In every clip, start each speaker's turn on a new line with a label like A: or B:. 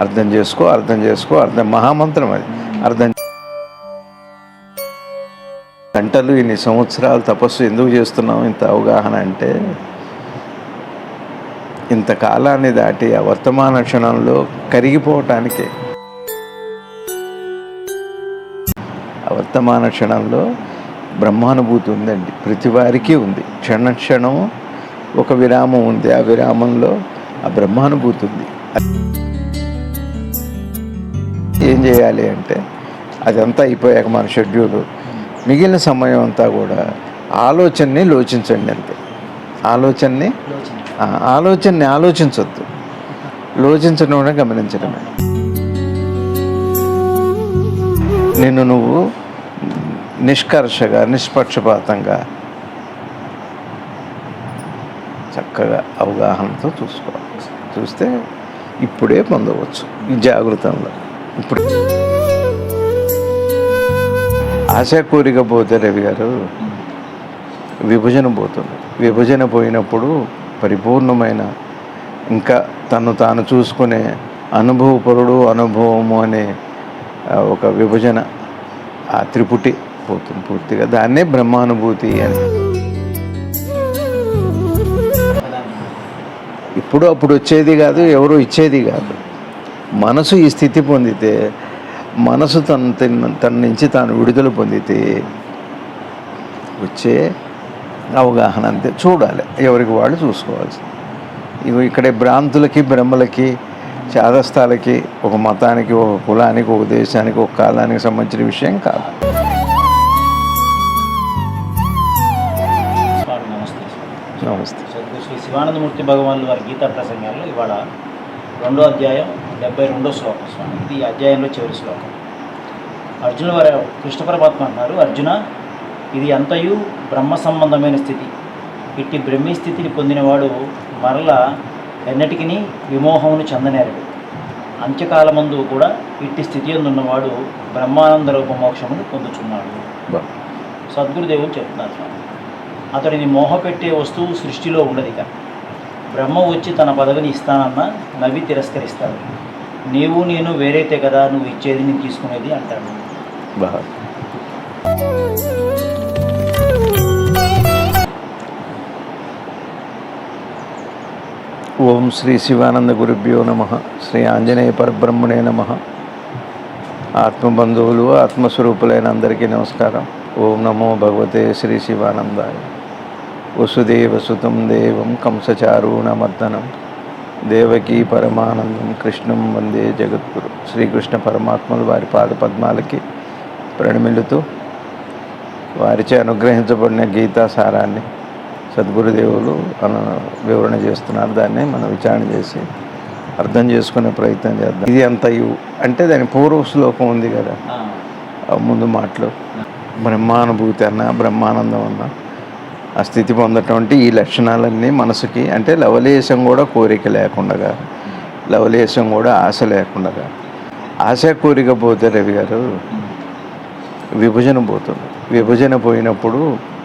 A: అర్థం చేసుకో అర్థం చేసుకో అర్థం మహామంత్రం అది. అర్థం గంటలు ఇన్ని సంవత్సరాలు తపస్సు ఎందుకు చేస్తున్నాం ఇంత అవగాహన అంటే ఇంత కాలాన్ని దాటి ఆ వర్తమాన క్షణంలో కరిగిపోవటానికే. ఆ వర్తమాన క్షణంలో బ్రహ్మానుభూతి ఉందండి. ప్రతి వారికి ఉంది. క్షణ క్షణం ఒక విరామం ఉంది. ఆ విరామంలో ఆ బ్రహ్మానుభూతి ఉంది. ఏం చేయాలి అంటే అదంతా అయిపోయాక మన షెడ్యూల్. మిగిలిన సమయం అంతా కూడా ఆలోచనని లోచించండి అంతే. ఆలోచనని ఆలోచనని ఆలోచించవద్దు లోచించడం కూడా గమనించడమే. నిన్ను నువ్వు నిష్కర్షగా నిష్పక్షపాతంగా చక్కగా అవగాహనతో చూసుకోవాలి. చూస్తే ఇప్పుడే పొందవచ్చు. ఈ జాగృతంలో ఇప్పుడు. ఆశ కోరిక పోతే రవి గారు విభజన పోతుంది. విభజన పోయినప్పుడు పరిపూర్ణమైన ఇంకా తను తాను చూసుకునే అనుభవపరుడు అనుభవము అనే ఒక విభజన ఆ త్రిపుటి పోతుంది పూర్తిగా. దాన్నే బ్రహ్మానుభూతి అని. ఇప్పుడు అప్పుడు వచ్చేది కాదు ఎవరు ఇచ్చేది కాదు. మనసు ఈ స్థితి పొందితే మనసు తన తన- నుంచి తాను విడుదల పొందితే వచ్చే అవగాహన అంతే. చూడాలి. ఎవరికి వాళ్ళు చూసుకోవాల్సి ఇగో ఇక్కడ భ్రాంతులకి బ్రహ్మలకి చాదస్తాలకి ఒక మతానికి ఒక కులానికి ఒక దేశానికి ఒక కాలానికి సంబంధించిన విషయం కాదు.
B: నమస్తే. శ్రీ శివానందమూర్తి భగవానులు వారి గీతా ప్రసంగాల్లో ఇవాళ రెండో అధ్యాయం డెబ్బై రెండో శ్లోకం స్వామి. ఇది అధ్యాయంలో చివరి శ్లోకం. అర్జున వారి కృష్ణ పరమాత్మ అంటున్నారు అర్జున ఇది అంతయు బ్రహ్మ సంబంధమైన స్థితి. ఇట్టి బ్రహ్మీ స్థితిని పొందినవాడు మరల ఎన్నటికి విమోహమును చెందనేరడు. అంత్యకాలమందు కూడా ఇట్టి స్థితి ఉన్నవాడు బ్రహ్మానంద రూప మోక్షమును పొందుచున్నాడు సద్గురుదేవులు చెప్తున్నారు స్వామి. అతడిని మోహపెట్టే వస్తువు సృష్టిలో ఉండదు ఇక బ్రహ్మ వచ్చి తన పదవిని ఇస్తానన్న నవ్వి తిరస్కరిస్తాడు. నీవు నేను వేరైతే కదా నువ్వు ఇచ్చేది నేను తీసుకునేది అంటాడు
A: ఓం శ్రీ శివానంద గురుభ్యో నమ శ్రీ ఆంజనేయ పరబ్రహ్మణే నమ. ఆత్మబంధువులు ఆత్మస్వరూపులైన అందరికీ నమస్కారం. ఓం నమో భగవతే శ్రీ శివానందాయ. వసుదేవసుతం దేవం కంసచారూణమర్దనం. దేవకీ పరమానందం కృష్ణం వందే జగద్గురు. శ్రీకృష్ణ పరమాత్మలు వారి పాద పద్మాలకి ప్రణమిల్లుతూ వారిచే అనుగ్రహించబడిన గీతా సారాన్ని సద్గురుదేవులు మన వివరణ చేస్తున్నారు. దాన్ని మనం విచారణ చేసి అర్థం చేసుకునే ప్రయత్నం చేద్దాం. ఇది అంతయు అంటే దాని పూర్వ శ్లోకం ఉంది కదా. ఆ ముందు మాటలు. బ్రహ్మానుభూతి అన్న బ్రహ్మానందం అన్న. ఆ స్థితి పొందటం అంటే ఈ లక్షణాలన్నీ మనసుకి అంటే లవలేశం కూడా కోరిక లేకుండా లవలేశం కూడా ఆశ లేకుండా ఆశ కోరిక పోతే రవి గారు విభజన పోతుంది. విభజన పోయినప్పుడు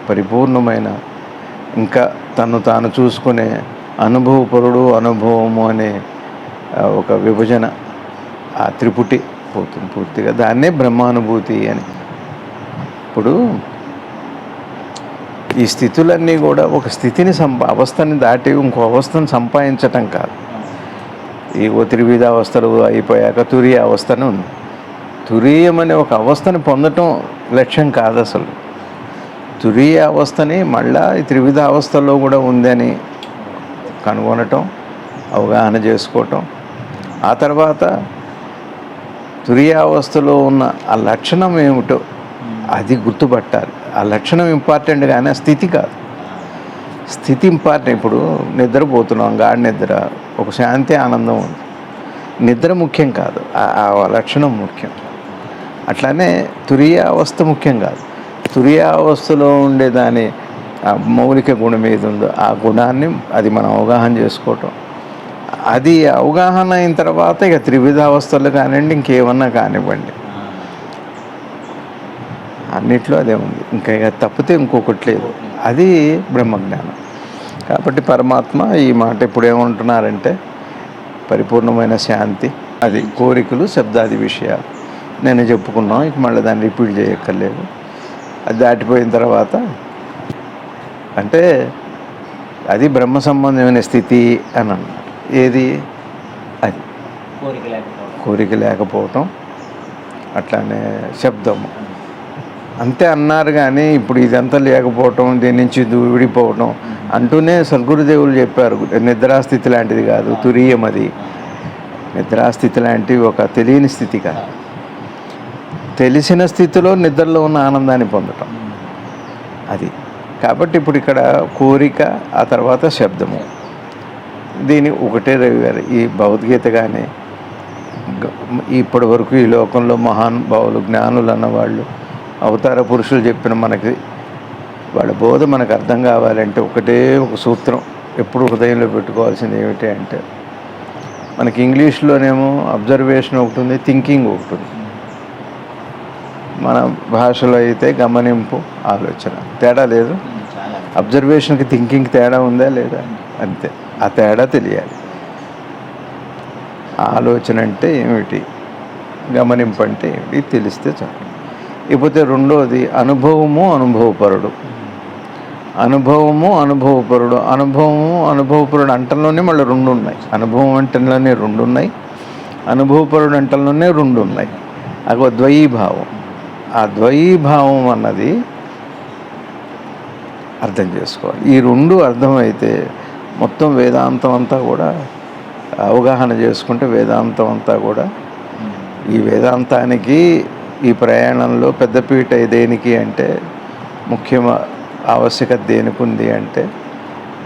A: పరిపూర్ణమైన ఇంకా తను తాను చూసుకునే అనుభవపరుడు అనుభవము అనే ఒక విభజన ఆ త్రిపుటి పోతుంది పూర్తిగా. దాన్నే బ్రహ్మానుభూతి అని. ఇప్పుడు ఈ స్థితులన్నీ కూడా ఒక స్థితిని సంపా అవస్థని దాటి ఇంకో అవస్థను సంపాదించటం కాదు. ఈ త్రివిధ అవస్థలు అయిపోయాక తురియ అవస్థను ఉంది. తురీయం అనే ఒక అవస్థని పొందటం లక్ష్యం కాదు అసలు. తురీయ అవస్థని మళ్ళా ఈ త్రివిధ అవస్థల్లో కూడా ఉందని కనుగొనటం అవగాహన చేసుకోవటం. ఆ తర్వాత తురియావస్థలో ఉన్న ఆ లక్షణం ఏమిటో అది గుర్తుపట్టాలి. ఆ లక్షణం ఇంపార్టెంట్ కానీ ఆ స్థితి కాదు. స్థితి ఇంపార్టెంట్ ఇప్పుడు నిద్రపోతున్నాం గాఢ నిద్ర ఒక శాంతి ఆనందం ఉంది. నిద్ర ముఖ్యం కాదు ఆ- లక్షణం ముఖ్యం. అట్లానే తురియ అవస్థ ముఖ్యం కాదు. తురియ అవస్థలో ఉండే దాని ఆ మౌలిక గుణం ఏది ఉందో ఆ గుణాన్ని అది మనం అవగాహన చేసుకోవటం. అది అవగాహన అయిన తర్వాత ఇక త్రివిధ అవస్థలు కానివ్వండి ఇంకేమన్నా కానివ్వండి. అన్నిట్లో అదే ఉంది. ఇంకా తప్పితే ఇంకొకటి లేదు. అది బ్రహ్మజ్ఞానం. కాబట్టి పరమాత్మ ఈ మాట ఇప్పుడు ఏమంటున్నారంటే పరిపూర్ణమైన శాంతి అది కోరికలు శబ్దాది విషయాలు. నేను చెప్పుకున్నాం ఇక మళ్ళీ దాన్ని రిపీట్ చేయక్కర్లేదు. అది దాటిపోయిన తర్వాత అంటే అది బ్రహ్మ సంబంధమైన స్థితి అని అన్నారు. ఏది? అది.
B: కోరిక
A: లేకపోవటం అట్లానే శబ్దము. అంతే అన్నారు కానీ ఇప్పుడు ఇదంతా లేకపోవటం దీని నుంచి విడిపోవటం అంటూనే సద్గురుదేవులు చెప్పారు. నిద్రాస్థితి లాంటిది కాదు తురియం అది. నిద్రాస్థితి లాంటి ఒక తెలియని స్థితి కాదు. తెలిసిన స్థితిలో నిద్రలో ఉన్న ఆనందాన్ని పొందటం. అది. కాబట్టి ఇప్పుడు ఇక్కడ కోరిక ఆ తర్వాత శబ్దము. దీని ఒకటే రవి గారు ఈ భగవద్గీత కానీ ఇప్పటి వరకు ఈ లోకంలో మహానుభావులు జ్ఞానులు అన్నవాళ్ళు అవతార పురుషులు చెప్పిన మనకి వాళ్ళ బోధ మనకు అర్థం కావాలంటే ఒకటే ఒక సూత్రం. ఎప్పుడు హృదయంలో పెట్టుకోవాల్సింది ఏమిటి అంటే మనకి ఇంగ్లీష్లోనేమో అబ్జర్వేషన్ ఒకటి ఉంది థింకింగ్ ఒకటి ఉంది. మన భాషలో అయితే గమనింపు ఆలోచన. తేడా లేదు. అబ్జర్వేషన్కి థింకింగ్ తేడా ఉందా లేదా? అంతే. ఆ తేడా తెలియాలి. ఆలోచన అంటే ఏమిటి? గమనింపు అంటే ఏమిటి? తెలిస్తే చాలు. ఇకపోతే రెండోది అనుభవము అనుభవపరుడు. అనుభవము అనుభవపరుడు. అనుభవము అనుభవపరుడు అంటల్లోనే మళ్ళీ రెండు ఉన్నాయి అనుభవం అంటల్లోనే రెండు ఉన్నాయి అనుభవపరుడు అంటల్లోనే రెండు ఉన్నాయి అగో ద్వయీభావం. ఆ ద్వయీభావం అన్నది అర్థం చేసుకోవాలి. ఈ రెండు అర్థమైతే మొత్తం వేదాంతం అంతా కూడా అవగాహన చేసుకుంటే వేదాంతం అంతా కూడా ఈ వేదాంతానికి ఈ ప్రయాణంలో పెద్దపీట దేనికి అంటే ముఖ్య ఆవశ్యకత దేనికి ఉంది అంటే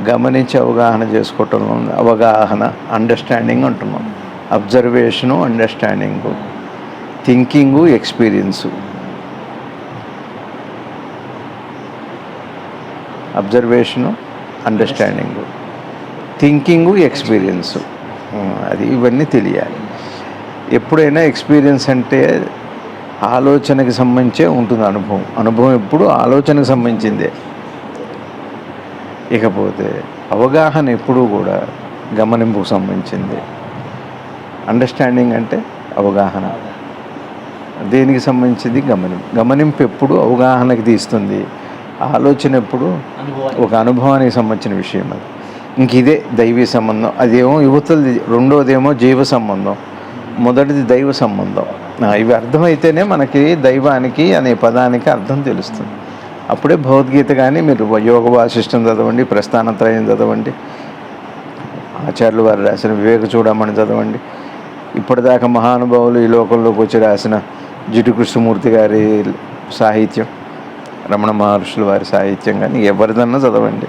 A: గమనించి అవగాహన చేసుకోవటంలో అవగాహన అండర్స్టాండింగ్ అంటున్నాం. Observation understanding thinking experience observation understanding thinking experience అది ఇవన్నీ తెలియాలి. ఎప్పుడైనా ఎక్స్పీరియన్స్ అంటే ఆలోచనకి సంబంధించే ఉంటుంది అనుభవం. అనుభవం ఎప్పుడు ఆలోచనకు సంబంధించిందే. ఇకపోతే అవగాహన ఎప్పుడూ కూడా గమనింపుకు సంబంధించింది. అండర్స్టాండింగ్ అంటే అవగాహన. దేనికి సంబంధించింది? గమనింపు గమనింపు ఎప్పుడు అవగాహనకి తీస్తుంది. ఆలోచన ఎప్పుడు ఒక అనుభవానికి సంబంధించిన విషయం అది. ఇంక ఇదే దైవీ సంబంధం. అదేమో యువతలది రెండోదేమో జీవ సంబంధం. మొదటిది దైవ సంబంధం. ఇవి అర్థమైతేనే మనకి దైవానికి అనే పదానికి అర్థం తెలుస్తుంది. అప్పుడే భగవద్గీత కానీ మీరు యోగ వాసిష్టం చదవండి ప్రస్థానత్రయం చదవండి ఆచార్యులు వారు రాసిన వివేక చూడమని చదవండి. ఇప్పటిదాకా మహానుభావులు ఈ లోకంలోకి వచ్చి రాసిన జిటు కృష్ణమూర్తి గారి సాహిత్యం రమణ మహర్షులు వారి సాహిత్యం కానీ ఎవరిదన్నా చదవండి.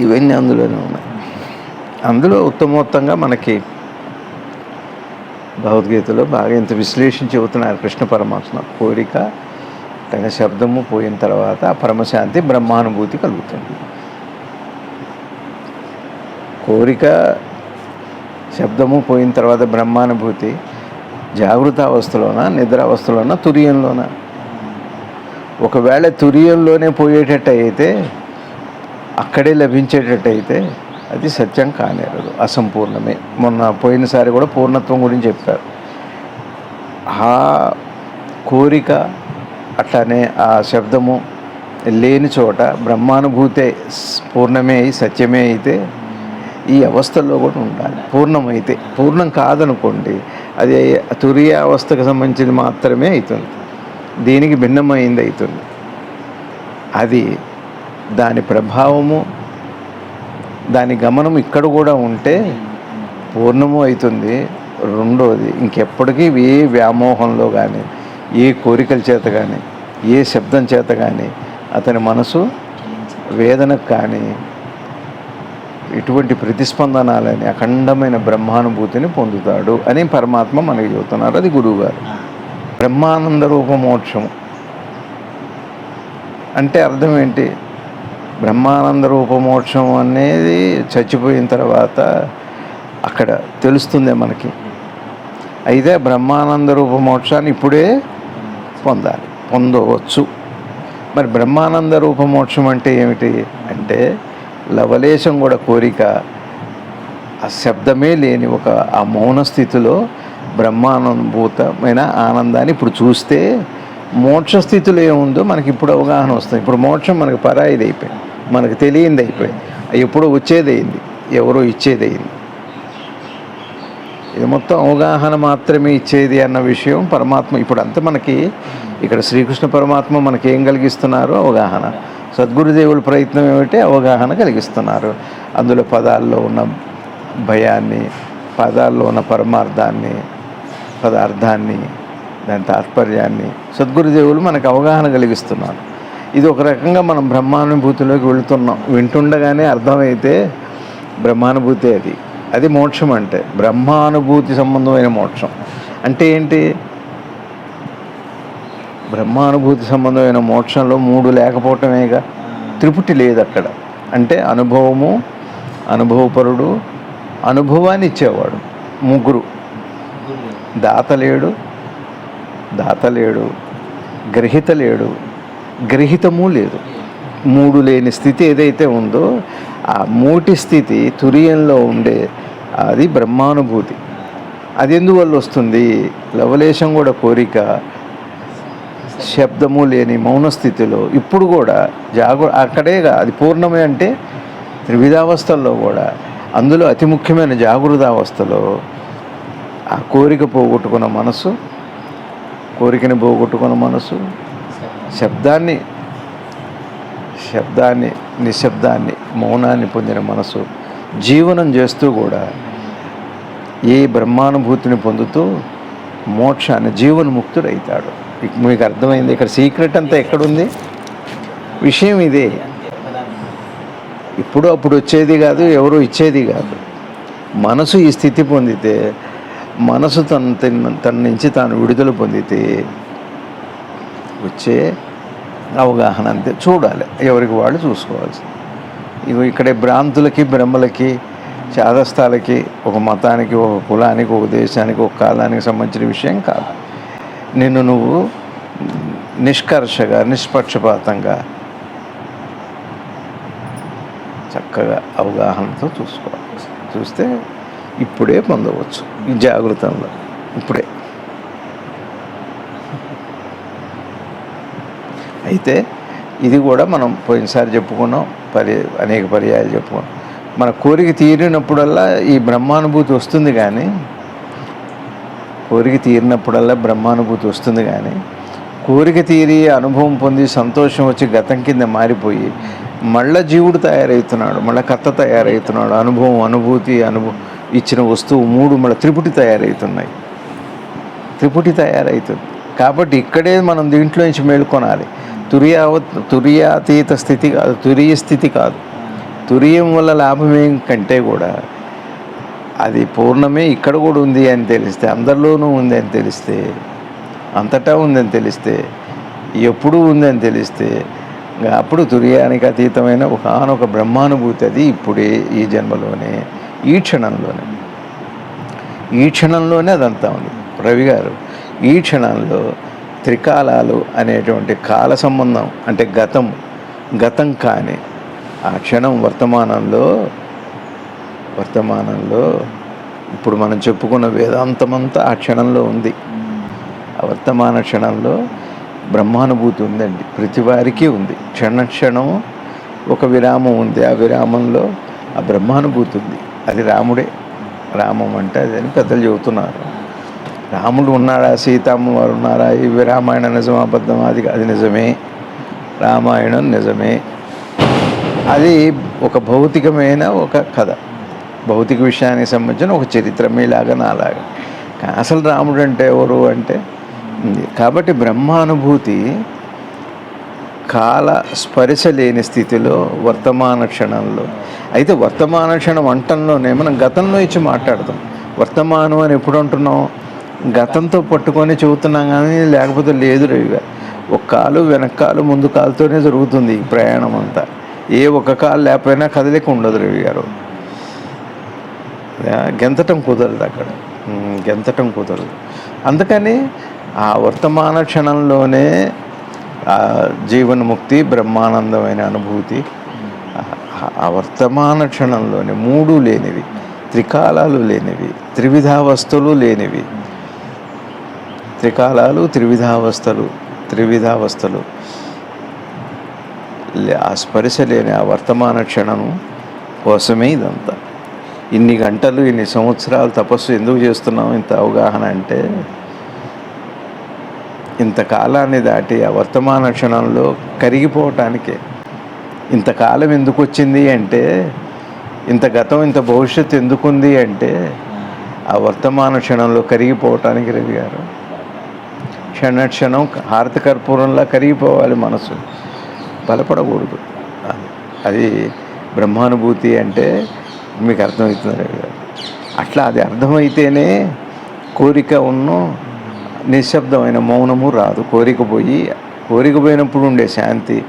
A: ఇవన్నీ అందులోనే ఉన్నాయి. అందులో ఉత్తమోత్తంగా మనకి భగవద్గీతలో బాగా ఇంత విశ్లేషించి చెబుతున్నారు కృష్ణ పరమాత్మ. కోరిక తన శబ్దము పోయిన తర్వాత ఆ పరమశాంతి బ్రహ్మానుభూతి కలుగుతుంది. కోరిక శబ్దము పోయిన తర్వాత బ్రహ్మానుభూతి జాగృత అవస్థలోన నిద్ర తురియంలోన? ఒకవేళ తురియంలోనే పోయేటట్టు అయితే అక్కడే లభించేటట్టయితే అది సత్యం కానేరదు అసంపూర్ణమే. మొన్న పోయినసారి కూడా పూర్ణత్వం గురించి చెప్పారు. ఆ కోరిక అట్లానే ఆ శబ్దము లేని చోట బ్రహ్మానుభూతే పూర్ణమే అయి సత్యమే అయితే ఈ అవస్థల్లో కూడా ఉండాలి. పూర్ణమైతే పూర్ణం కాదనుకోండి అది తురియ అవస్థకు సంబంధించింది మాత్రమే అవుతుంది దీనికి భిన్నమైంది అవుతుంది అది దాని ప్రభావము దాని గమనం ఇక్కడ కూడా ఉంటే పూర్ణము అవుతుంది. రెండోది ఇంకెప్పటికీ ఏ వ్యామోహంలో కానీ ఏ కోరికల చేత కానీ ఏ శబ్దం చేత కానీ అతని మనసు వేదనకు కానీ ఇటువంటి ప్రతిస్పందనాలని అఖండమైన బ్రహ్మానుభూతిని పొందుతాడు అని పరమాత్మ మనకి చెబుతున్నారు. అది గురువుగారు. బ్రహ్మానంద రూపమోక్షము. అంటే అర్థం ఏంటి? బ్రహ్మానంద రూపమోక్షం అనేది చచ్చిపోయిన తర్వాత అక్కడ తెలుస్తుంది మనకి. అయితే బ్రహ్మానంద రూపమోక్షాన్ని ఇప్పుడే పొందాలి పొందవచ్చు. మరి బ్రహ్మానంద రూపమోక్షం అంటే ఏమిటి? అంటే లవలేశం కూడా కోరిక ఆ శబ్దమే లేని ఒక ఆ మౌన స్థితిలో బ్రహ్మానుభూతమైన ఆనందాన్ని ఇప్పుడు చూస్తే మోక్ష స్థితిలో ఏముందో మనకి ఇప్పుడు అవగాహన వస్తుంది. ఇప్పుడు మోక్షం మనకు పరాయిది అయిపోయింది మనకు తెలియంది అయిపోయింది ఎప్పుడో వచ్చేది అయింది ఎవరో ఇచ్చేది అయింది ఇది మొత్తం అవగాహన మాత్రమే ఇచ్చేది అన్న విషయం పరమాత్మ ఇప్పుడు అంతా మనకి ఇక్కడ శ్రీకృష్ణ పరమాత్మ మనకి ఏం కలిగిస్తున్నారు అవగాహన. సద్గురుదేవుల ప్రయత్నం ఏమిటి అవగాహన కలిగిస్తున్నారు. అందులో పదాల్లో ఉన్న భయాన్ని పదాల్లో ఉన్న పరమార్థాన్ని పదార్థాన్ని దాని తాత్పర్యాన్ని సద్గురుదేవులు మనకు అవగాహన కలిగిస్తున్నారు. ఇది ఒక రకంగా మనం బ్రహ్మానుభూతిలోకి వెళుతున్నాం. వింటుండగానే అర్థమైతే బ్రహ్మానుభూతి అది. అది మోక్షం అంటే బ్రహ్మానుభూతి సంబంధమైన మోక్షం. అంటే ఏంటి? బ్రహ్మానుభూతి సంబంధమైన మోక్షంలో మూడు లేకపోవటమేగా? త్రిపుటి లేదు అక్కడ అంటే అనుభవము అనుభవపరుడు అనుభవాన్ని ఇచ్చేవాడు ముగ్గురు. దాత లేడు దాత లేడు గ్రహిత లేడు గ్రహితము లేదు. మూడు లేని స్థితి ఏదైతే ఉందో ఆ మూటి స్థితి తురియంలో ఉండే అది బ్రహ్మానుభూతి. అది ఎందువల్ల వస్తుంది? లవలేశం కూడా కోరిక శబ్దము లేని మౌన స్థితిలో ఇప్పుడు కూడా జాగ్ర అక్కడేగా అది పూర్ణమే అంటే త్రివిధావస్థల్లో కూడా అందులో అతి ముఖ్యమైన జాగృతావస్థలో ఆ కోరిక పోగొట్టుకున్న మనసు కోరికని పోగొట్టుకున్న మనసు శబ్దాన్ని శబ్దాన్ని నిశ్శబ్దాన్ని మౌనాన్ని పొందిన మనసు జీవనం చేస్తూ కూడా ఏ బ్రహ్మానుభూతిని పొందుతూ మోక్షాన్ని జీవన్ముక్తుడైతాడు మీకు అర్థమైంది? ఇక్కడ సీక్రెట్ అంతా ఎక్కడుంది? విషయం ఇదే. ఇప్పుడు అప్పుడు వచ్చేది కాదు ఎవరు ఇచ్చేది కాదు. మనసు ఈ స్థితి పొందితే మనసు తన తన- తన నుంచి తాను విడుదల పొందితే వచ్చే అవగాహన అంతే. చూడాలి. ఎవరికి వాళ్ళు చూసుకోవాల్సి ఇగో ఇక్కడే భ్రాంతులకి బ్రహ్మలకి చాదస్తాలకి ఒక మతానికి ఒక కులానికి ఒక దేశానికి ఒక కాలానికి సంబంధించిన విషయం కాదు. నిన్ను నువ్వు నిష్కర్షగా నిష్పక్షపాతంగా చక్కగా అవగాహనతో చూసుకోవాలి. చూస్తే ఇప్పుడే పొందవచ్చు. ఈ జాగృతంలో. ఇప్పుడే. అయితే ఇది కూడా మనం పోయినసారి చెప్పుకున్నాం. పరి అనేక పర్యాయాలు చెప్పుకున్నాం. మన కోరిక తీరినప్పుడల్లా ఈ బ్రహ్మానుభూతి వస్తుంది కానీ కోరిక తీరినప్పుడల్లా బ్రహ్మానుభూతి వస్తుంది కానీ కోరిక తీరి అనుభవం పొంది సంతోషం వచ్చి గతం కింద మారిపోయి మళ్ళా జీవుడు తయారవుతున్నాడు మళ్ళీ కథ తయారవుతున్నాడు అనుభవం అనుభూతి అనుభవం ఇచ్చిన వస్తువు మూడు మళ్ళీ త్రిపుటి తయారవుతున్నాయి త్రిపుటి తయారవుతుంది కాబట్టి ఇక్కడే మనం దీంట్లో నుంచి మేల్కొనాలి. తురియావ తురియాతీత స్థితి కాదు తురియ స్థితి కాదు. తురియం వల్ల లాభం ఏం కంటే కూడా అది పూర్ణమే ఇక్కడ కూడా ఉంది అని తెలిస్తే అందరిలోనూ ఉంది అని తెలిస్తే అంతటా ఉందని తెలిస్తే ఎప్పుడూ ఉందని తెలిస్తే అప్పుడు తుర్యానికి అతీతమైన ఒకనొక బ్రహ్మానుభూతి అది ఇప్పుడే ఈ జన్మలోనే ఈ క్షణంలోనే. ఈ క్షణంలోనే అదంతా ఉంది. రవి గారు ఈ క్షణంలో త్రికాలాలు అనేటువంటి కాల సంబంధం అంటే గతం గతం కాని ఆ క్షణం వర్తమానంలో వర్తమానంలో ఇప్పుడు మనం చెప్పుకున్న వేదాంతమంతా ఆ క్షణంలో ఉంది. ఆ వర్తమాన క్షణంలో బ్రహ్మానుభూతి ఉందండి. ప్రతి వారికి ఉంది. క్షణ క్షణం ఒక విరామం ఉంది. ఆ విరామంలో ఆ బ్రహ్మానుభూతి ఉంది. అది రాముడే. రామం అంటే అది అని పెద్దలు చెబుతున్నారు. రాముడు ఉన్నాడా సీతమ్మ వారు ఉన్నారా? ఇవి రామాయణ నిజమా అబద్ధమా? అది అది నిజమే. రామాయణం నిజమే. అది ఒక భౌతికమైన ఒక కథ. భౌతిక విషయానికి సంబంధించిన ఒక చరిత్ర మీలాగా నాలాగా. అసలు రాముడు అంటే ఎవరు అంటే కాబట్టి బ్రహ్మానుభూతి కాల స్పర్శ లేని స్థితిలో వర్తమాన క్షణంలో అయితే వర్తమాన క్షణం అంటంలోనే మనం గతంలో ఇచ్చి మాట్లాడతాం. వర్తమానం అని ఎప్పుడు అంటున్నాం? గతంతో పట్టుకొని చెబుతున్నాం కానీ లేకపోతే లేదు రవిగా ఒక కాలు వెనకాలు ముందు కాలుతోనే జరుగుతుంది ఈ ప్రయాణం అంతా. ఏ ఒక్క కాలు లేకపోయినా కదలిక ఉండదు రవి గారు. గెంతటం కుదరదు అక్కడ. గెంతటం కుదరదు. అందుకని ఆ వర్తమాన క్షణంలోనే జీవన్ముక్తి బ్రహ్మానందమైన అనుభూతి ఆ- వర్తమాన క్షణంలోనే మూడు లేనివి త్రికాలాలు లేనివి త్రివిధావస్థలు లేనివి. త్రికాలాలు త్రివిధావస్థలు త్రివిధావస్థలు. లే- ఆ స్పర్శ లేని ఆ వర్తమాన క్షణం కోసమే ఇదంతా. ఇన్ని గంటలు ఇన్ని సంవత్సరాలు తపస్సు ఎందుకు చేస్తున్నాం ఇంత అవగాహన అంటే ఇంత కాలాన్ని దాటి ఆ వర్తమాన క్షణంలో కరిగిపోవటానికే. ఇంతకాలం ఎందుకు వచ్చింది అంటే ఇంత గతం ఇంత భవిష్యత్తు ఎందుకుంది అంటే ఆ వర్తమాన క్షణంలో కరిగిపోవటానికి రవి గారు. క్షణ క్షణం హారతి కర్పూరంలా కరిగిపోవాలి మనసు. బలపడకూడదు. అది అది బ్రహ్మానుభూతి అంటే మీకు అర్థమవుతుంది రవి గారు. అట్లా అది అర్థమైతేనే కోరిక ఉన్న నిశ్శబ్దమైన మౌనము రాదు. కోరిక పోయి కోరిక పోయినప్పుడు ఉండే శాంతి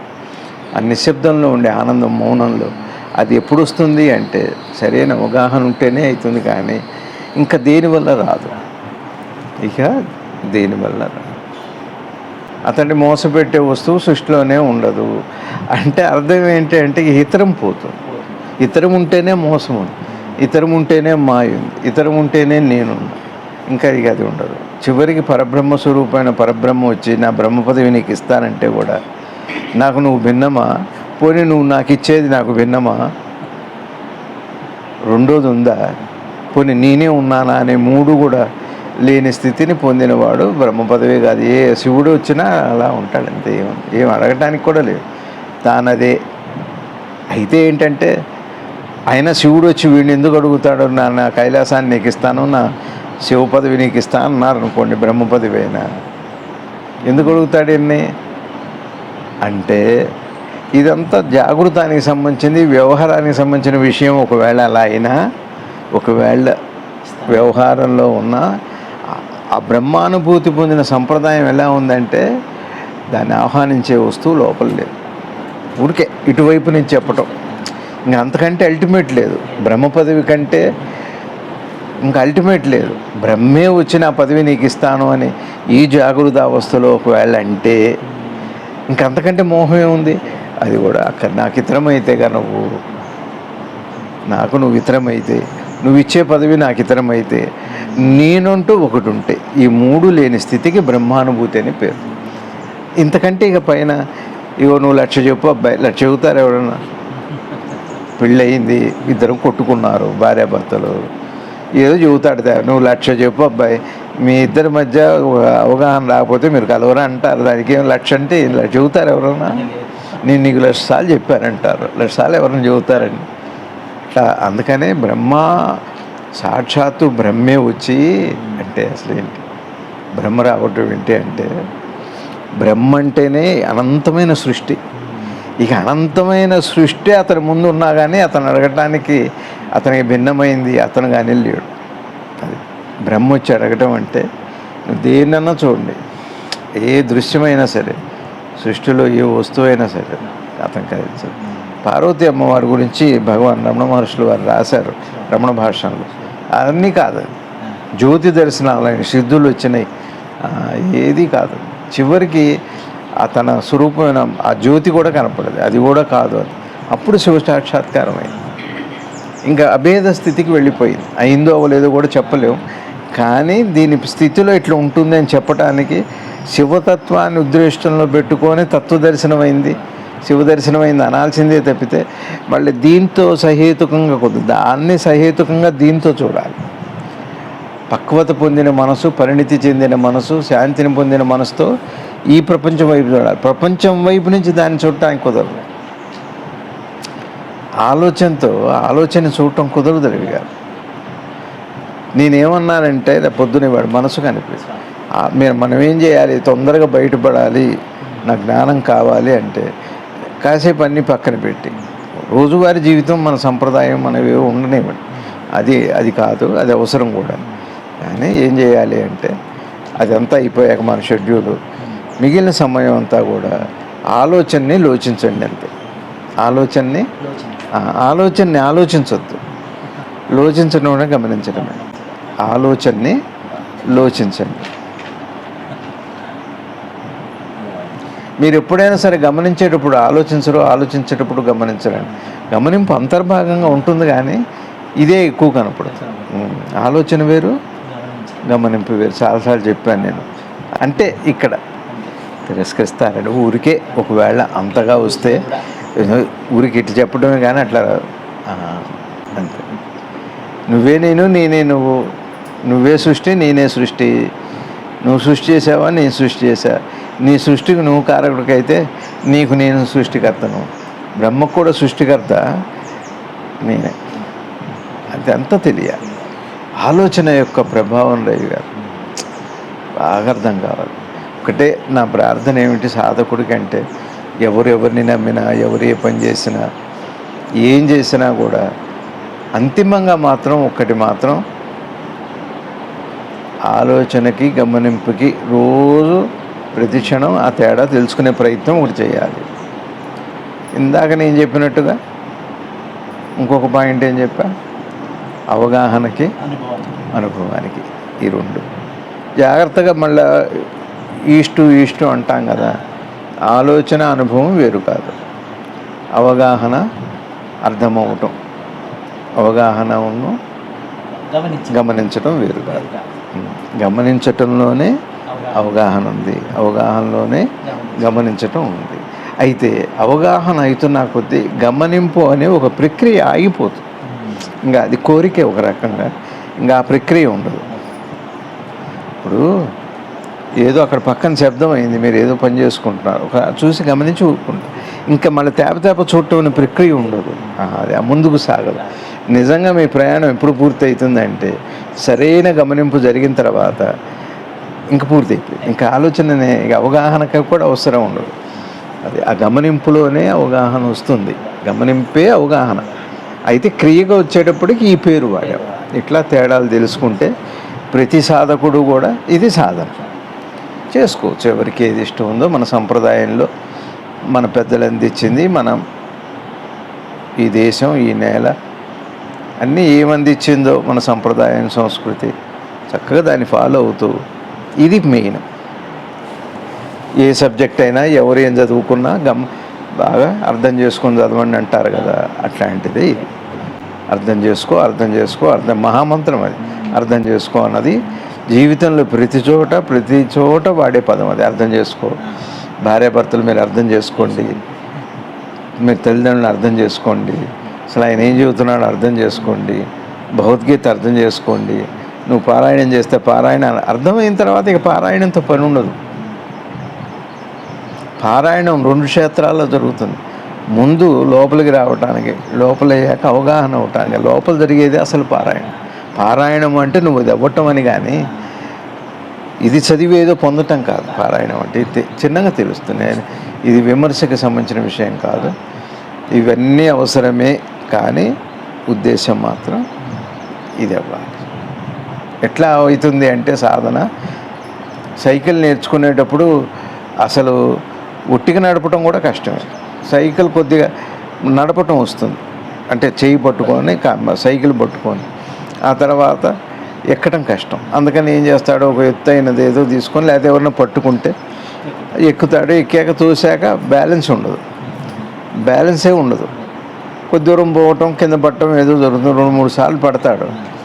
A: ఆ నిశ్శబ్దంలో ఉండే ఆనందం మౌనంలో అది ఎప్పుడు వస్తుంది అంటే సరైన అవగాహన ఉంటేనే అవుతుంది కానీ ఇంకా దేనివల్ల రాదు? ఇక దేనివల్ల రాదు? అతన్ని మోసపెట్టే వస్తువు సృష్టిలోనే ఉండదు. అంటే అర్థం ఏంటి అంటే ఇతరం పోతుంది. ఇతరం ఉంటేనే మోసం ఉంది. ఇతరం ఉంటేనే మాయ ఉంది. ఇతరం ఉంటేనే నేను ఇంకా ఇక అది ఉండదు. చివరికి పరబ్రహ్మ స్వరూపమైన పరబ్రహ్మ వచ్చి నా బ్రహ్మపదవి నీకు ఇస్తానంటే కూడా నాకు నువ్వు భిన్నమా? పోనీ నువ్వు నాకు ఇచ్చేది నాకు భిన్నమా? రెండోది ఉందా పోనీ నేనే ఉన్నానా అనే మూడు కూడా లేని స్థితిని పొందినవాడు బ్రహ్మ పదవి కాదు. ఏ శివుడు వచ్చినా అలా ఉంటాడు అంతే. ఏం ఏం అడగటానికి కూడా లేదు. తానదే. అయితే ఏంటంటే ఆయన శివుడు వచ్చి వీడిని ఎందుకు అడుగుతాడు? నా నా కైలాసాన్ని నీకు ఇస్తాను నా శివ పదవి నీకు ఇస్తాను అన్నారు అనుకోండి బ్రహ్మ పదవి అయినా. ఎందుకు అడుగుతాడు ఎన్ని అంటే ఇదంతా జాగృతానికి సంబంధించింది వ్యవహారానికి సంబంధించిన విషయం. ఒకవేళ అలా అయినా ఒకవేళ వ్యవహారంలో ఉన్న ఆ- బ్రహ్మానుభూతి పొందిన సంప్రదాయం ఎలా ఉందంటే దాన్ని ఆహ్వానించే వస్తువు లోపల లేదు. ఊరికే ఇటువైపు నుంచి చెప్పటం. ఇంకా అంతకంటే అల్టిమేట్ లేదు. బ్రహ్మ పదవి కంటే ఇంకా అల్టిమేట్ లేదు. బ్రహ్మే వచ్చిన ఆ పదవి నీకు ఇస్తాను అని ఈ జాగృత అవస్థలో ఒకవేళ అంటే ఇంకంతకంటే మోహం ఏముంది? అది కూడా అక్కడ నాకు ఇతరమైతే గా నువ్వు. నాకు నువ్వు ఇతరమైతే. నువ్వు ఇచ్చే పదవి నాకు ఇతరమైతే. నేనంటూ ఒకటి ఉంటే ఈ మూడు లేని స్థితికి బ్రహ్మానుభూతి అని పేరు. ఇంతకంటే ఇక పైన ఇగో నువ్వు లక్ష చెప్పు అబ్బాయి. లక్ష చెబుతారు ఎవడన్నా పెళ్ళయింది. ఇద్దరు కొట్టుకున్నారు భార్యాభర్తలు. ఏదో చెబుతాడు నువ్వు లక్ష చెప్పు అబ్బాయి. మీ ఇద్దరి మధ్య ఒక అవగాహన రాకపోతే మీరు కలవరా అంటారు. దానికి ఏం లక్ష అంటే ఇలా చెబుతారు ఎవరన్నా. నేను నీకు లక్ష సార్లు చెప్పానంటారు. లక్ష సార్లు ఎవరైనా చెబుతారండి. అట్లా అందుకనే బ్రహ్మ సాక్షాత్తు బ్రహ్మే వచ్చి అంటే అసలు ఏంటి? బ్రహ్మ రావటం ఏంటి అంటే బ్రహ్మ అంటేనే అనంతమైన సృష్టి. ఇక అనంతమైన సృష్టి అతని ముందు ఉన్నా కానీ అతను అడగటానికి అతనికి భిన్నమైంది. అతను కానీ లేడు. అది బ్రహ్మ వచ్చి అడగటం అంటే నువ్వు దేన్నన్నా చూడండి. ఏ దృశ్యమైనా సరే సృష్టిలో ఏ వస్తువు అయినా సరే అతనికి అది పార్వతి అమ్మవారి గురించి భగవాన్ రమణ మహర్షులు వారు రాశారు రమణ భాషణలో. అవన్నీ కాదు. జ్యోతి దర్శనాలైన సిద్ధులు వచ్చినాయి. ఏది కాదు. చివరికి ఆ తన స్వరూపమైన ఆ జ్యోతి కూడా కనపడదు. అది కూడా కాదు అది. అప్పుడు శివ సాక్షాత్కారం అయింది ఇంకా అభేద స్థితికి వెళ్ళిపోయింది. అయిందో అవ్వలేదో కూడా చెప్పలేము కానీ దీని స్థితిలో ఇట్లా ఉంటుంది అని చెప్పడానికి శివతత్వాన్ని ఉద్దేశంలో పెట్టుకొని తత్వదర్శనమైంది. శివదర్శనమైంది. అనాల్సిందే తప్పితే మళ్ళీ దీంతో సహేతుకంగా కొద్ది దాన్ని సహేతుకంగా దీంతో చూడాలి. పక్వత పొందిన మనసు పరిణితి చెందిన మనసు శాంతిని పొందిన మనసుతో ఈ ప్రపంచం వైపు చూడాలి. ప్రపంచం వైపు నుంచి దాన్ని చూడటానికి కుదరదు. ఆలోచనతో ఆలోచన చూడటం కుదరదు రవి గారు. నేనేమన్నానంటే రేపు వాడు మనసు కనిపిస్తుంది. మీరు మనం ఏం చేయాలి? తొందరగా బయటపడాలి. నా జ్ఞానం కావాలి అంటే కాసేపు అన్నీ పక్కన పెట్టి రోజువారీ జీవితం మన సంప్రదాయం మనవి ఉండనివ్వండి. అది అది కాదు అది అవసరం కూడా. కానీ ఏం చేయాలి అంటే అదంతా అయిపోయాక మన షెడ్యూలు మిగిలిన సమయం అంతా కూడా ఆలోచనని లోచించండి అంతే. ఆలోచనని ఆలోచనని ఆలోచించవద్దు లోచించడం కూడా గమనించడమే. ఆలోచనని లోచించండి. మీరు ఎప్పుడైనా సరే గమనించేటప్పుడు ఆలోచించరు ఆలోచించేటప్పుడు గమనించరండి గమనింపు అంతర్భాగంగా ఉంటుంది కానీ ఇదే ఎక్కువ కనపడుతుంది ఆలోచన వేరు గమనింపు వేరు. చాలాసార్లు చెప్పాను నేను. అంటే ఇక్కడ తిరస్కరిస్తారండి. ఊరికే ఒకవేళ అంతగా వస్తే ఊరికి ఇట్లా చెప్పడమే కానీ అట్లా అంతే. నువ్వే నేను నేనే నువ్వు. నువ్వే సృష్టి నేనే సృష్టి. నువ్వు సృష్టి చేసావా నేను సృష్టి చేశా. నీ సృష్టికి నువ్వు కారకుడికైతే నీకు నేను సృష్టికర్తను. బ్రహ్మకు కూడా సృష్టికర్త నేనే. అది అంతా తెలియాలి. ఆలోచన యొక్క ప్రభావం రవి గారు బాగా అర్థం కావాలి. ఒకటే నా ప్రార్థన ఏమిటి సాధకుడికి అంటే ఎవరు ఎవరిని నమ్మినా ఎవరు ఏ పని చేసినా ఏం చేసినా కూడా అంతిమంగా మాత్రం ఒక్కటి మాత్రం ఆలోచనకి గమనింపుకి రోజు ప్రతి క్షణం ఆ తేడా తెలుసుకునే ప్రయత్నం ఒకటి చేయాలి. ఇందాక నేను చెప్పినట్టుగా ఇంకొక పాయింట్ ఏం చెప్పా? అవగాహనకి అనుభవానికి ఈ రెండు. జాగ్రత్తగా మళ్ళా ఈస్టు ఈస్టు అంటాం కదా ఆలోచన అనుభవం వేరు కాదు. అవగాహన అర్థమవటం. అవగాహన ఉన్ను
B: గమనించి
A: గమనించటం వేరు కాదు. గమనించటంలోనే అవగాహన. ఉంది. అవగాహనలోనే గమనించటం. ఉంది. అయితే అవగాహన అవుతున్న కొద్దీ గమనింపు అనే ఒక ప్రక్రియ ఆగిపోతుంది ఇంకా అది కోరికే ఒక రకంగా. ఇంకా ఆ ప్రక్రియ ఉండదు. ఇప్పుడు ఏదో అక్కడ పక్కన శబ్దం అయింది మీరు ఏదో పని చేసుకుంటున్నారు. ఒక చూసి గమనించి ఊరుకుంటారు. ఇంకా మళ్ళీ తేప తేప చూడటం అనే ప్రక్రియ ఉండదు. ఆ, అది ముందుకు సాగదు. నిజంగా మీ ప్రయాణం ఎప్పుడు పూర్తి అవుతుందంటే సరైన గమనింపు జరిగిన తర్వాత ఇంక పూర్తి అయిపోయింది ఇంకా ఆలోచననే ఇక అవగాహనకి కూడా అవసరం ఉండదు. అది ఆ గమనింపులోనే అవగాహన వస్తుంది. గమనింపే అవగాహన. అయితే క్రియగా వచ్చేటప్పటికి ఈ పేరు వాడాం. ఇట్లా తేడాలు తెలుసుకుంటే ప్రతి సాధకుడు కూడా ఇది సాధన. చేసుకోవచ్చు. ఎవరికి ఏది ఇష్టం ఉందో మన సంప్రదాయంలో మన పెద్దలు అందించింది మనం ఈ దేశం ఈ నేల అన్నీ ఏమందించిందో మన సంప్రదాయం సంస్కృతి చక్కగా దాన్ని ఫాలో అవుతూ ఇది మెయిన్ ఏ సబ్జెక్ట్ అయినా ఎవరు ఏం చదువుకున్నా గమ్ బాగా అర్థం చేసుకొని చదవండి అంటారు కదా అట్లాంటిది ఇది. అర్థం చేసుకో అర్థం చేసుకో అర్థం మహామంత్రం అది. అర్థం చేసుకో అన్నది జీవితంలో ప్రతి చోట ప్రతి చోట వాడే పదం అది. అర్థం చేసుకో. భార్యాభర్తలు మీరు అర్థం చేసుకోండి. మీరు తల్లిదండ్రులను అర్థం చేసుకోండి. అసలు ఆయన ఏం చెబుతున్నాడో అర్థం చేసుకోండి. భగవద్గీత అర్థం చేసుకోండి. నువ్వు పారాయణం చేస్తే పారాయణ అర్థమైన తర్వాత ఇక పారాయణంతో పని ఉండదు. పారాయణం రెండు క్షేత్రాల్లో జరుగుతుంది. ముందు లోపలికి రావటానికి లోపలయ్యాక అవగాహన అవటానికి లోపల జరిగేది అసలు పారాయణం. పారాయణం అంటే నువ్వు దవ్వటం అవ్వటం అని కానీ ఇది చదివేదో పొందటం కాదు. పారాయణం అంటే చిన్నగా తెలుస్తుంది. ఇది విమర్శకు సంబంధించిన విషయం కాదు. ఇవన్నీ అవసరమే కానీ ఉద్దేశం మాత్రం ఇది అవ్వాలి. ఎట్లా అవుతుంది అంటే సాధన? సైకిల్ నేర్చుకునేటప్పుడు అసలు ఉట్టిగా నడపటం కూడా కష్టమే. సైకిల్ కొద్దిగా నడపటం వస్తుంది. అంటే చేయి పట్టుకొని సైకిల్ పట్టుకొని. ఆ తర్వాత ఎక్కడం కష్టం. అందుకని ఏం చేస్తాడు? ఒక ఎత్తైనది ఏదో తీసుకొని లేకపోతే ఎవరిని పట్టుకుంటే ఎక్కుతాడు. ఎక్కాక చూశాక బ్యాలెన్స్ ఉండదు. బ్యాలెన్సే ఉండదు. కొద్ది దూరం పోవటం కింద పట్టడం ఏదో జరుగుతుంది. రెండు మూడు సార్లు పడతాడు.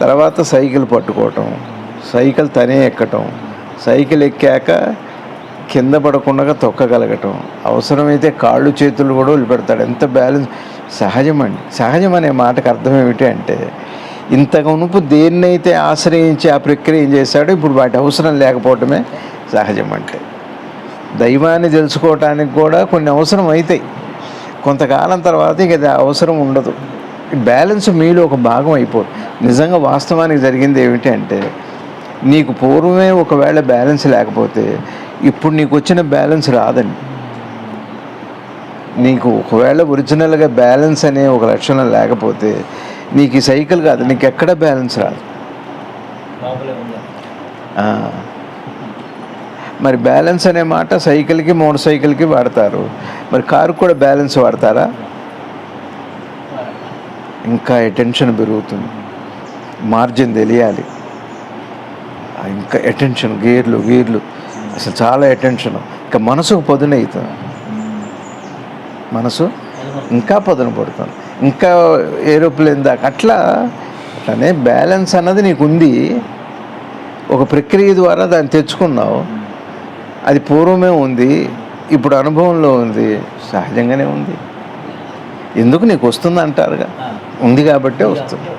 A: తర్వాత సైకిల్ పట్టుకోవటం సైకిల్ తనే ఎక్కటం సైకిల్ ఎక్కాక కింద పడకుండా తొక్కగలగటం. అవసరమైతే కాళ్ళు చేతులు కూడా వదిలిపెడతాడు. ఎంత బ్యాలెన్స్? సహజమండి. సహజం అనే మాటకు అర్థం ఏమిటి అంటే ఇంతకు మునుపు దేన్నైతే ఆశ్రయించి ఆ ప్రక్రియ చేశాడో ఇప్పుడు వాటి అవసరం లేకపోవటమే సహజం అంటే. దైవాన్ని తెలుసుకోవటానికి కూడా కొన్ని అవసరం అవుతాయి కొంతకాలం తర్వాత ఇక అవసరం ఉండదు. బ్యాలెన్స్ మీలో ఒక భాగం అయిపోదు. నిజంగా వాస్తవానికి జరిగింది ఏమిటి అంటే నీకు పూర్వమే ఒకవేళ బ్యాలెన్స్ లేకపోతే ఇప్పుడు నీకు వచ్చిన బ్యాలెన్స్ రాదండి. నీకు ఒకవేళ ఒరిజినల్గా బ్యాలెన్స్ అనే ఒక లక్షణం లేకపోతే నీకు ఈ సైకిల్ కాదు నీకు ఎక్కడ బ్యాలెన్స్ రాదు. మరి బ్యాలెన్స్ అనే మాట సైకిల్కి మోటార్ సైకిల్కి వాడతారు. మరి కారు కూడా బ్యాలెన్స్ వాడతారా? ఇంకా అటెన్షన్ పెరుగుతుంది. మార్జిన్ తెలియాలి. ఇంకా అటెన్షన్ గేర్లు గీర్లు. అసలు చాలా అటెన్షన్. ఇంకా మనసుకు పదునవుతుంది మనసు ఇంకా పదును పడుతుంది. ఇంకా ఏరోప్లేన్ దాకా. అట్లా అట్లానే బ్యాలెన్స్ అన్నది నీకు ఉంది ఒక ప్రక్రియ ద్వారా దాన్ని తెచ్చుకున్నావు. అది పూర్వమే ఉంది. ఇప్పుడు అనుభవంలో ఉంది. సహజంగానే ఉంది. ఎందుకు నీకు వస్తుంది అంటారుగా? ఉంది కాబట్టే వస్తుంది.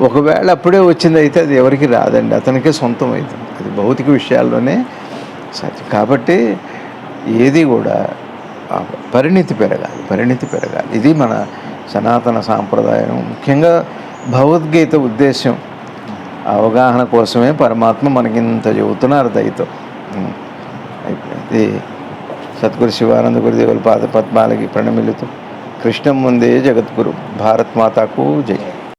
A: ఒకవేళ అప్పుడే వచ్చింది అయితే అది ఎవరికి రాదండి. అతనికే సొంతం అవుతుంది. అది భౌతిక విషయాల్లోనే సత్యం కాబట్టి ఏది కూడా పరిణితి పెరగాలి పరిణితి పెరగాలి. ఇది మన సనాతన సాంప్రదాయం. ముఖ్యంగా భగవద్గీత ఉద్దేశం అవగాహన కోసమే పరమాత్మ మనకింత చెబుతున్నారు దయతో. ఇది సద్గురు శివానంద గురుదేవుల పాద పద్మాలకి ప్రణమిలుతూ కృష్ణం ముందే జగద్గురు. భారత్ మాతాకు జై.